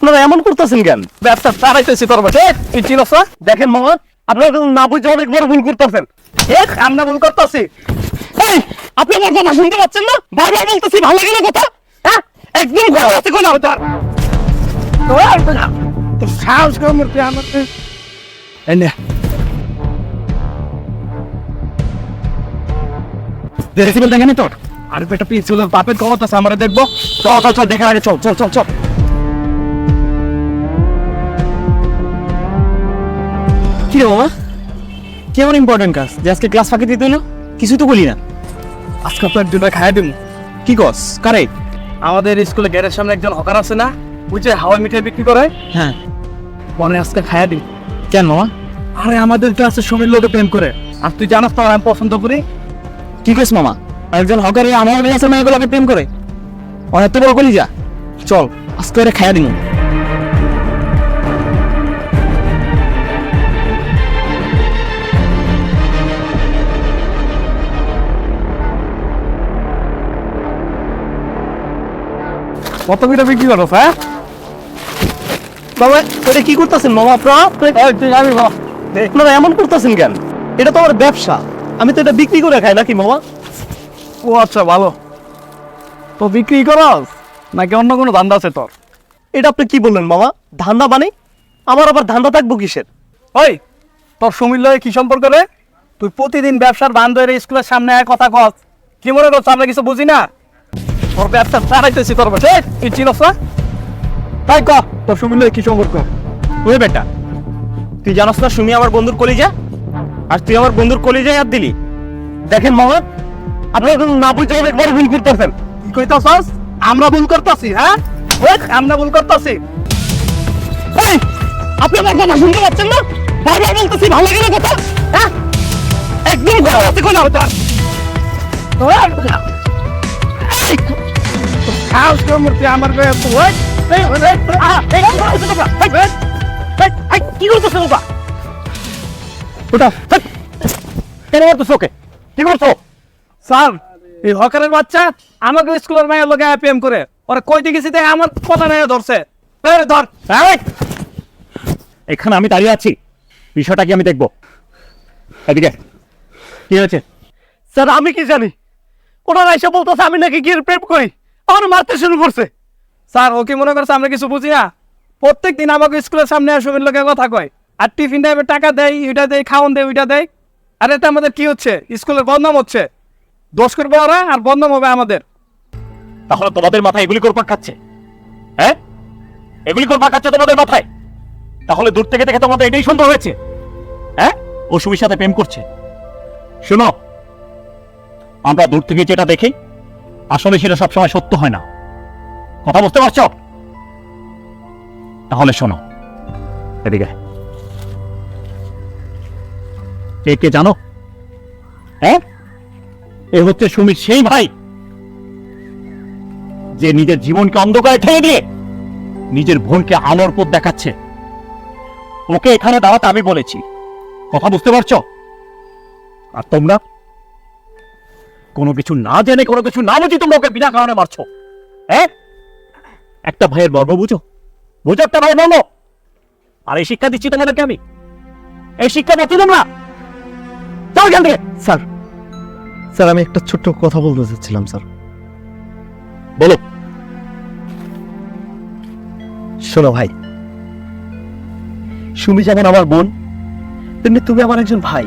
আপনারা এমন করতেছেন কেন? ব্যবসা তারাইতেছি তোর বসে তুই চিনস দেখেন মামা আপনারা না বুঝে অনেক বড় ভুল করতেছেন। এক আমরা ভুল করতেছি। এই আপনি আমার কথা শুনতে পাচ্ছেন না? বারবার বলতেছি ভালো লাগে না কথা? হ্যাঁ? একদম আছে কোন সাহস কম এনে ডেসিবেল দেখেনি তোর। আর একটা বাপের কমত আছে আমরা দেখব। চল চল চল দেখা আগে চল চল চল চল। কি রে মামা? কেমন ইম্পর্টেন্ট কাজ? যে আজকে ক্লাস ফাঁকি দিতে হলো কিছু তো বলি না। আজকে আপনার দুটো খাইয়ে দিন কি কস? কারে? আমাদের স্কুলে গেটের সামনে একজন হকার আছে না? ওই যে হাওয়াই মিঠাই বিক্রি করে? হ্যাঁ। মনে আজকে খাইয়ে দিন কেন মামা? আরে আমাদের ক্লাসে সমীর লোকে প্রেম করে। আর তুই জানাস তো আমি পছন্দ করি। কি কইস মামা? একজন হকারে আমার মেয়েছে মেয়েগুলোকে প্রেম করে। অনেক তো বড় কলি যা চল আজকে ওরে খাইয়া দিন কত বিক্রি করো হ্যাঁ? বাবা এটা কি করতেছেন মামা আপনারা? এমন করতেছেন কেন? এটা তো আমার ব্যবসা। আমি তো এটা বিক্রি করে খাই নাকি মামা ও আচ্ছা ভালো। তো বিক্রি করস নাকি অন্য কোনো ধান্দা আছে তোর? এটা আপনি কি বললেন মামা ধান্দা মানে? আমার আবার ধান্দা থাকব কিসের? ওই তোর সমীর লয়ে কি সম্পর্ক রে? তুই প্রতিদিন ব্যবসার বান্ধবের স্কুলের সামনে কথা কস। কি মনে করছ আমরা কিছু বুঝি না? তোর ব্যবসা চালাইতেছি তোর বসে তুই চিনস না? তাই ক। তোর সুমির কি সম্পর্ক ওই বেটা তুই জানোস না সুমি আমার বন্ধুর কলিজা? আর তুই আমার বন্ধুর কলিজায় হাত দিলি? দেখেন মামা আপনারা কিন্তু না বুঝে বড় ভুল করতেছেন। কি কইতাছস? আমরা ভুল করতেছি হ্যাঁ? ওই আমরা ভুল করতেছি। এই আপনি আমার কথা শুনতে পাচ্ছেন না? বারবার বলতেছি ভালো লাগে না কথা? হ্যাঁ? একদম আছে কোন আওতার সাহস কম তুই আমার গায়ে এই কি কি বাচ্চা স্কুলের প্রেম করে গেছি তাই আমার কথা ধরছে ধর! এখানে আমি দাঁড়িয়ে আছি বিষয়টা কি আমি দেখব এদিকে কি হয়েছে স্যার, আমি কি জানি ওনারা এসে বলতেছে আমি নাকি গিয়ে প্রেম করি আমার মারতে শুরু করছে। স্যার, ও কি মনে করছে আমরা কিছু বুঝি না? প্রত্যেক দিন আমাকে স্কুলের সামনে আসবে লোকের কথা কয়। আর টিফিন টাইমে টাকা দেয় এটা দেয় খাওয়ান দেয়, ওইটা দেয়। আর এতে আমাদের কি হচ্ছে? স্কুলের বদনাম হচ্ছে। দোষ করবে ওরা আর বদনাম হবে আমাদের। তাহলে তোমাদের মাথায় এগুলি করপাক খাচ্ছে? হ্যাঁ? এগুলি করপাক খাচ্ছে তোমাদের মাথায়? তাহলে দূর থেকে দেখে তোমাদের এটাই সুন্দর হয়েছে। হ্যাঁ? ও সুমির সাথে প্রেম করছে। শোনো, আমরা দূর থেকে যেটা দেখি আসলে সেটা সবসময় সত্য হয় না। কথা বুঝতে পারছ? তাহলে শোনো। এদিকে। কে কে জানো? হ্যাঁ? এ হচ্ছে সুমির সেই ভাই। যে নিজের জীবনকে অন্ধকারে ঠেলে দিয়ে নিজের বোনকে আলোর পথ দেখাচ্ছে। ওকে এখানে দাঁড়াতে আমি বলেছি। কথা বুঝতে পারছ? আর তোমরা? কোনো কিছু না জেনে কোনো কিছু না বুঝি তোমরা ওকে বিনা কারণে মারছো। হ্যাঁ? একটা ভাইয়ের গর্ব বুঝো। বুঝো একটা ভাই বলো আর এই শিক্ষা দিচ্ছি তোমাদেরকে আমি। এই শিক্ষা দিচ্ছি তোমরা। চল এখান থেকে। স্যার স্যার আমি একটা ছোট্ট কথা বলতে চাচ্ছিলাম স্যার। বলো। শোনো ভাই। সুমি যেমন আমার বোন তেমনি তুমি আমার একজন ভাই।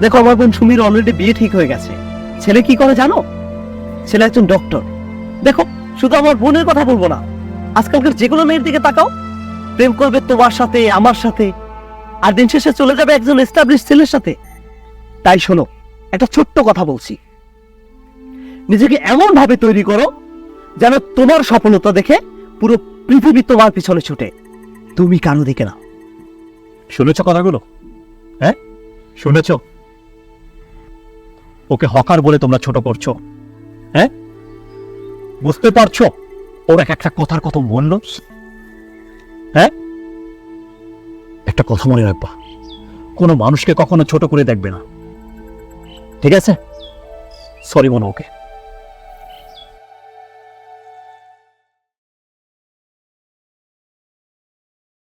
দেখো আমার বোন সুমির অলরেডি বিয়ে ঠিক হয়ে গেছে। ছেলে কি করে জানো? ছেলে একজন ডক্টর দেখো, শুধু আমার বোনের কথা বলব না। আজকালকার যে কোনো মেয়ের দিকে তাকাও। প্রেম করবে তোমার সাথে, আমার সাথে। আর দিন শেষে চলে যাবে একজন এস্টাবলিশ ছেলের সাথে। তাই শোনো, একটা ছোট্ট কথা বলছি। নিজেকে এমন ভাবে তৈরি করো, যেন তোমার সফলতা দেখে পুরো পৃথিবী তোমার পিছনে ছুটে। তুমি কারও দিকে না। শুনেছ কথাগুলো? হ্যাঁ? শুনেছ? ওকে হকার বলে তোমরা ছোট করছ। হ্যাঁ? বুঝতে পারছ? ওর এক একটা কথার কথা মূল্য হ্যাঁ? একটা কথা মনে রাখবা। কোনো মানুষকে কখনো ছোট করে দেখবে না। ঠিক আছে? সরি মনে ওকে।